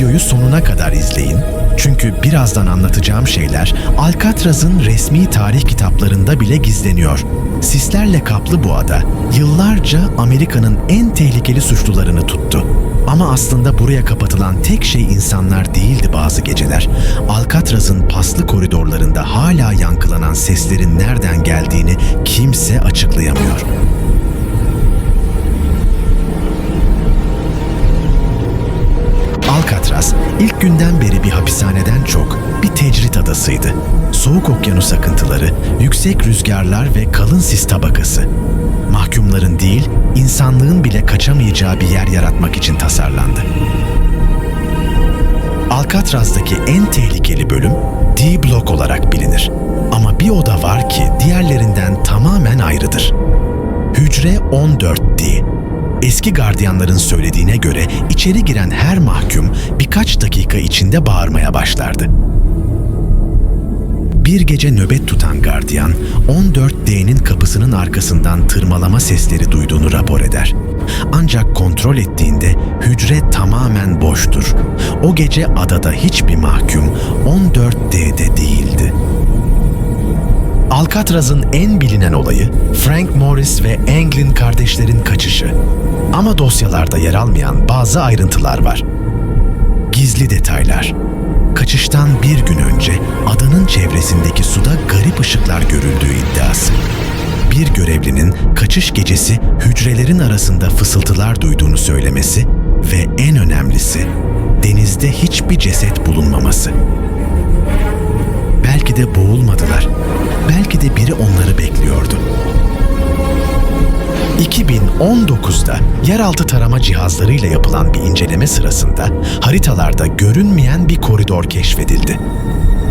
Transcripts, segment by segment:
videoyu sonuna kadar izleyin. Çünkü birazdan anlatacağım şeyler Alcatraz'ın resmi tarih kitaplarında bile gizleniyor. Sislerle kaplı bu ada yıllarca Amerika'nın en tehlikeli suçlularını tuttu. Ama aslında buraya kapatılan tek şey insanlar değildi bazı geceler. Alcatraz'ın paslı koridorlarında hala yankılanan seslerin nereden geldiğini kimse açıklayamıyor. İlk günden beri bir hapishaneden çok bir tecrit adasıydı. Soğuk okyanus akıntıları, yüksek rüzgarlar ve kalın sis tabakası. Mahkumların değil, insanlığın bile kaçamayacağı bir yer yaratmak için tasarlandı. Alcatraz'daki en tehlikeli bölüm D-Block olarak bilinir. Ama bir oda var ki diğerlerinden tamamen ayrıdır. Hücre 14D. Eski gardiyanların söylediğine göre içeri giren her mahkum birkaç dakika içinde bağırmaya başlardı. Bir gece nöbet tutan gardiyan 14D'nin kapısının arkasından tırmalama sesleri duyduğunu rapor eder. Ancak kontrol ettiğinde hücre tamamen boştur. O gece adada hiçbir mahkum 14D'de değildi. Alcatraz'ın en bilinen olayı Frank Morris ve Anglin kardeşlerin kaçışı. Ama dosyalarda yer almayan bazı ayrıntılar var. Gizli detaylar. Kaçıştan bir gün önce adanın çevresindeki suda garip ışıklar görüldüğü iddiası. Bir görevlinin kaçış gecesi hücrelerin arasında fısıltılar duyduğunu söylemesi ve en önemlisi denizde hiçbir ceset bulunmaması. Belki de boğulmadılar. Belki de biri onları bekliyordu. 2019'da yeraltı tarama cihazlarıyla yapılan bir inceleme sırasında haritalarda görünmeyen bir koridor keşfedildi.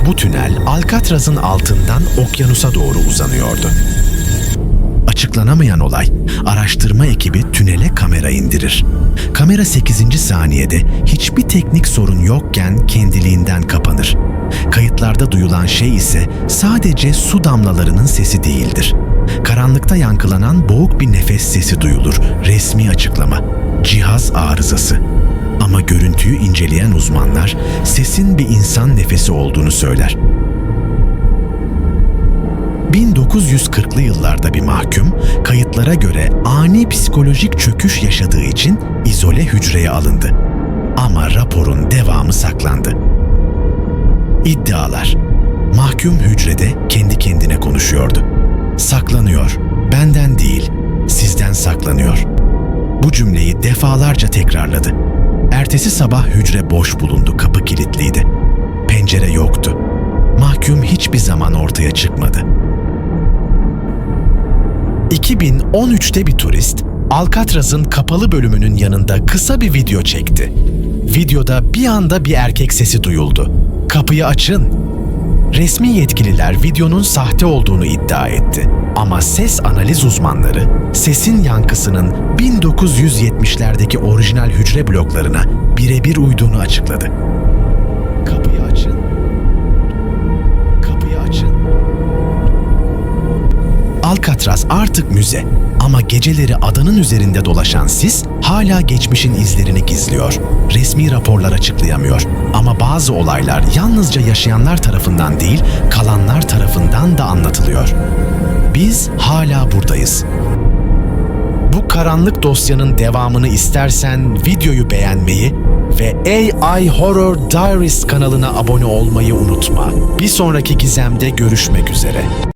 Bu tünel Alcatraz'ın altından okyanusa doğru uzanıyordu. Açıklanamayan olay, araştırma ekibi tünele kamera indirir. Kamera 8. saniyede hiçbir teknik sorun yokken kendiliğinden kapanır. Kayıtlarda duyulan şey ise sadece su damlalarının sesi değildir. Karanlıkta yankılanan boğuk bir nefes sesi duyulur. Resmi açıklama. Cihaz arızası. Ama görüntüyü inceleyen uzmanlar sesin bir insan nefesi olduğunu söyler. 1940'lı yıllarda bir mahkum, kayıtlara göre ani psikolojik çöküş yaşadığı için izole hücreye alındı. Ama raporun devamı saklandı. İddialar. Mahkum hücrede kendi kendine konuşuyordu. Saklanıyor. Benden değil, sizden saklanıyor. Bu cümleyi defalarca tekrarladı. Ertesi sabah hücre boş bulundu, kapı kilitliydi. Pencere yoktu. Mahkum hiçbir zaman ortaya çıkmadı. 2013'te bir turist Alcatraz'ın kapalı bölümünün yanında kısa bir video çekti. Videoda bir anda bir erkek sesi duyuldu. Kapıyı açın. Resmi yetkililer videonun sahte olduğunu iddia etti. Ama ses analiz uzmanları sesin yankısının 1970'lerdeki orijinal hücre bloklarına birebir uyduğunu açıkladı. Alcatraz artık müze ama geceleri adanın üzerinde dolaşan sis hala geçmişin izlerini gizliyor. Resmi raporlar açıklayamıyor ama bazı olaylar yalnızca yaşayanlar tarafından değil, kalanlar tarafından da anlatılıyor. Biz hala buradayız. Bu karanlık dosyanın devamını istersen videoyu beğenmeyi ve AI Horror Diaries kanalına abone olmayı unutma. Bir sonraki gizemde görüşmek üzere.